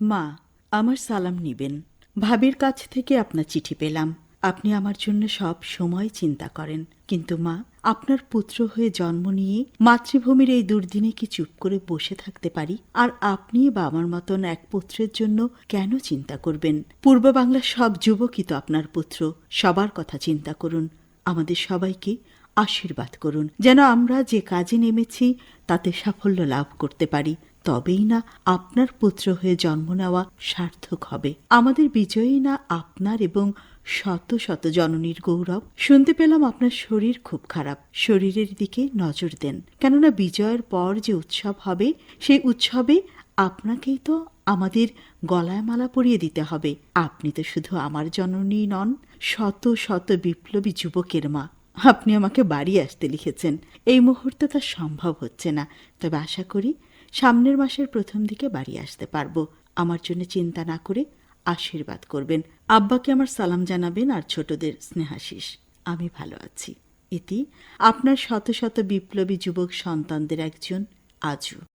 মা, আমার সালাম নিবেন। ভাবির কাছ থেকে আপনার চিঠি পেলাম। আপনি আমার জন্য সব সময় চিন্তা করেন। কিন্তু মা, আপনার পুত্র হয়ে জন্ম নিয়ে মাতৃভূমির এই দুর্দিনে কি চুপ করে বসে থাকতে পারি? আর আপনি বা আমার মতন এক পুত্রের জন্য কেন চিন্তা করবেন? পূর্ব বাংলার সব যুবকই তো আপনার পুত্র। সবার কথা চিন্তা করুন। আমাদের সবাইকে আশীর্বাদ করুন। যেন আমরা যে কাজে নেমেছি, তাতে সাফল্য লাভ করতে পারি। তবেই না আপনার পুত্র হয়ে জন্ম নেওয়া সার্থক হবে। আমাদের বিজয়ী না আপনার এবং শত শত জননীর গৌরব। শুনতে পেলাম আপনার শরীর খুব খারাপ। শরীরের দিকে নজর দেন। কেননা বিজয়ের পর যে উৎসব হবে, সেই উৎসবে আপনাকেই তো আমাদের গলায় মালা পরিয়ে দিতে হবে। আপনি তো শুধু আমার জননী নন, শত শত বিপ্লবী যুবকের মা। আপনি আমাকে বাড়ি আসতে লিখেছেন। এই মুহূর্তে তা সম্ভব হচ্ছে না। তবে আশা করি সামনের মাসের প্রথম দিকে বাড়ি আসতে পারব। আমার জন্য চিন্তা না করে আশীর্বাদ করবেন। আব্বাকে আমার সালাম জানাবেন আর ছোটদের স্নেহাশিস আমি ভালো আছি। ইতি, আপনার শত শত বিপ্লবী যুবক সন্তানদের একজন, আজু।